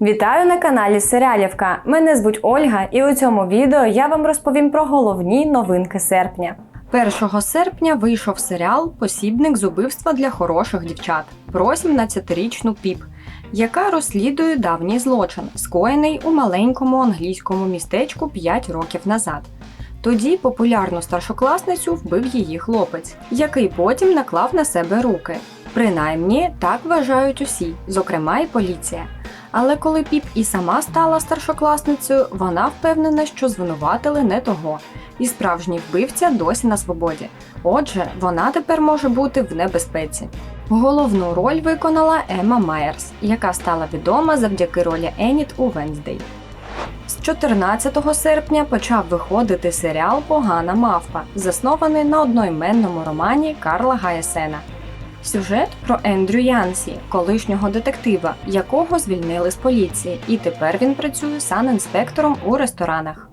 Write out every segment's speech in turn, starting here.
Вітаю на каналі Серіалівка. Мене звуть Ольга, і у цьому відео я вам розповім про головні новинки серпня. 1 серпня вийшов серіал Посібник з убивства для хороших дівчат про 17-річну піп, яка розслідує давній злочин, скоєний у маленькому англійському містечку 5 років назад. Тоді популярну старшокласницю вбив її хлопець, який потім наклав на себе руки. Принаймні так вважають усі, зокрема і поліція. Але коли Піп і сама стала старшокласницею, вона впевнена, що звинуватили не того, і справжній вбивця досі на свободі. Отже, вона тепер може бути в небезпеці. Головну роль виконала Емма Майерс, яка стала відома завдяки ролі Еніт у Венздей. З 14 серпня почав виходити серіал Погана мавпа, заснований на одноіменному романі Карла Гаєсена. Сюжет про Ендрю Янсі, колишнього детектива, якого звільнили з поліції, і тепер він працює санінспектором у ресторанах.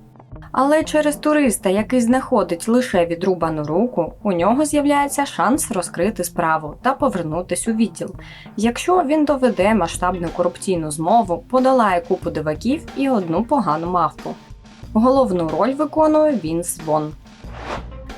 Але через туриста, який знаходить лише відрубану руку, у нього з'являється шанс розкрити справу та повернутись у відділ, якщо він доведе масштабну корупційну змову, подолає купу диваків і одну погану мавпу. Головну роль виконує Вінс Вон.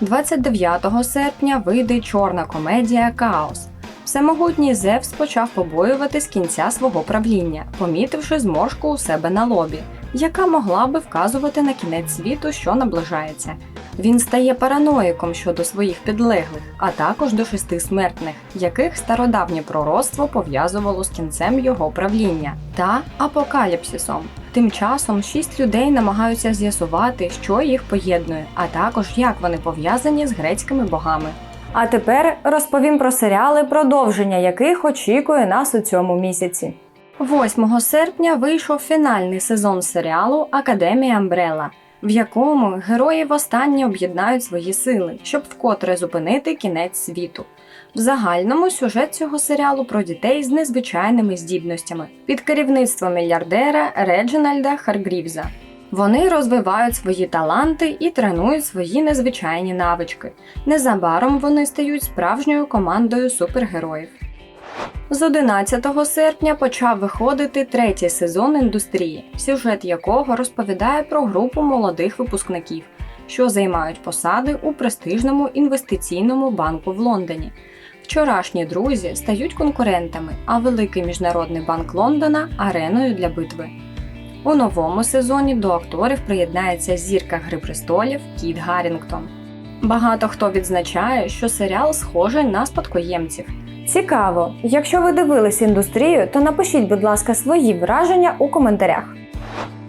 29 серпня вийде чорна комедія Каос. Всемогутній Зевс почав побоюватись кінця свого правління, помітивши зморшку у себе на лобі, яка могла би вказувати на кінець світу, що наближається. Він стає параноїком щодо своїх підлеглих, а також до шести смертних, яких стародавнє пророцтво пов'язувало з кінцем його правління та апокаліпсисом. Тим часом шість людей намагаються з'ясувати, що їх поєднує, а також як вони пов'язані з грецькими богами. А тепер розповім про серіали, продовження яких очікує нас у цьому місяці. 8 серпня вийшов фінальний сезон серіалу Академія Амбрела, в якому герої востаннє об'єднають свої сили, щоб вкотре зупинити кінець світу. В загальному сюжет цього серіалу про дітей з незвичайними здібностями під керівництвом мільярдера Реджинальда Харгрівза. Вони розвивають свої таланти і тренують свої незвичайні навички. Незабаром вони стають справжньою командою супергероїв. З 11 серпня почав виходити третій сезон індустрії, сюжет якого розповідає про групу молодих випускників, що займають посади у престижному інвестиційному банку в Лондоні. Вчорашні друзі стають конкурентами, а великий міжнародний банк Лондона ареною для битви. У новому сезоні до акторів приєднається зірка Гри престолів Кіт Гаррінгтон. Багато хто відзначає, що серіал схожий на спадкоємців. Цікаво! Якщо ви дивились індустрію, то напишіть, будь ласка, свої враження у коментарях.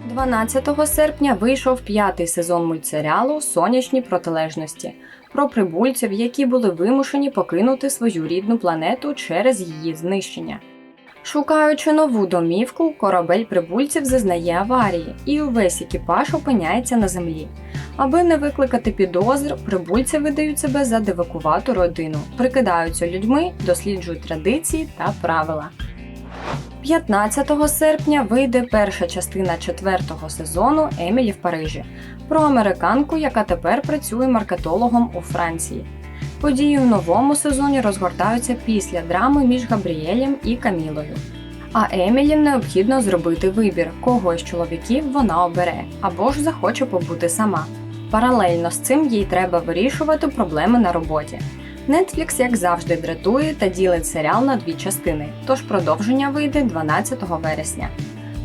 12 серпня вийшов п'ятий сезон мультсеріалу Сонячні протилежності про прибульців, які були вимушені покинути свою рідну планету через її знищення. Шукаючи нову домівку, корабель прибульців зазнає аварії, і увесь екіпаж опиняється на землі. Аби не викликати підозр, прибульці видають себе за дивакувату родину, прикидаються людьми, досліджують традиції та правила. 15 серпня вийде перша частина четвертого сезону Емілі в Парижі про американку, яка тепер працює маркетологом у Франції. Події в новому сезоні розгортаються після драми між Габріелем і Камілою. А Емілі необхідно зробити вибір, кого з чоловіків вона обере або ж захоче побути сама. Паралельно з цим їй треба вирішувати проблеми на роботі. Netflix, як завжди, дратує та ділить серіал на дві частини, тож продовження вийде 12 вересня.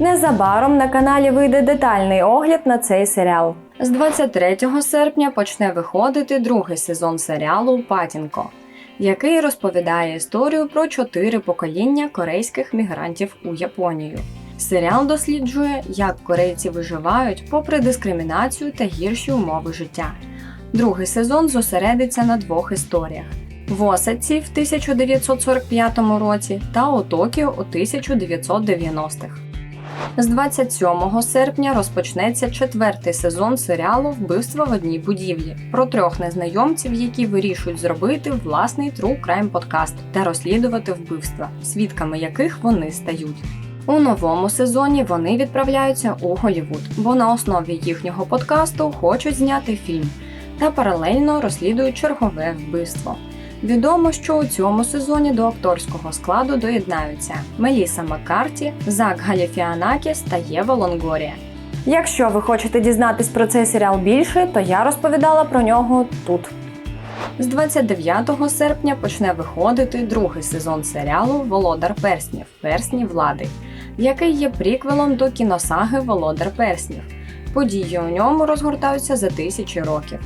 Незабаром на каналі вийде детальний огляд на цей серіал. З 23 серпня почне виходити другий сезон серіалу Патінко, який розповідає історію про чотири покоління корейських мігрантів у Японію. Серіал досліджує, як корейці виживають попри дискримінацію та гірші умови життя. Другий сезон зосередиться на двох історіях: в Осаці в 1945 році та у Токіо у 1990-х. З 27 серпня розпочнеться четвертий сезон серіалу Вбивство в одній будівлі про трьох незнайомців, які вирішують зробити власний true crime подкаст та розслідувати вбивства, свідками яких вони стають. У новому сезоні вони відправляються у Голівуд, бо на основі їхнього подкасту хочуть зняти фільм та паралельно розслідують чергове вбивство. Відомо, що у цьому сезоні до акторського складу доєднаються Меліса Маккарті, Зак Галіфіанакіс та Єва Лонгорія. Якщо ви хочете дізнатись про цей серіал більше, то я розповідала про нього тут. З 29 серпня почне виходити другий сезон серіалу Володар Перснів Персні влади, який є приквелом до кіносаги Володар Перснів. Події у ньому розгортаються за тисячі років.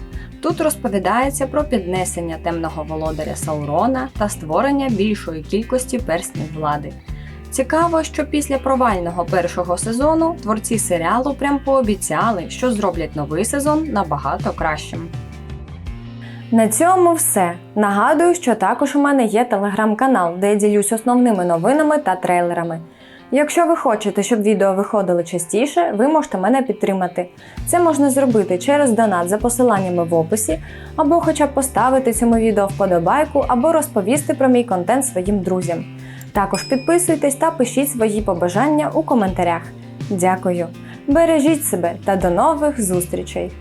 Тут розповідається про піднесення темного володаря Саурона та створення більшої кількості перснів влади. Цікаво, що після провального першого сезону творці серіалу прям пообіцяли, що зроблять новий сезон набагато кращим. На цьому все. Нагадую, що також у мене є телеграм-канал, де я ділюсь основними новинами та трейлерами. Якщо ви хочете, щоб відео виходили частіше, ви можете мене підтримати. Це можна зробити через донат за посиланнями в описі, або хоча б поставити цьому відео вподобайку, або розповісти про мій контент своїм друзям. Також підписуйтесь та пишіть свої побажання у коментарях. Дякую! Бережіть себе та до нових зустрічей!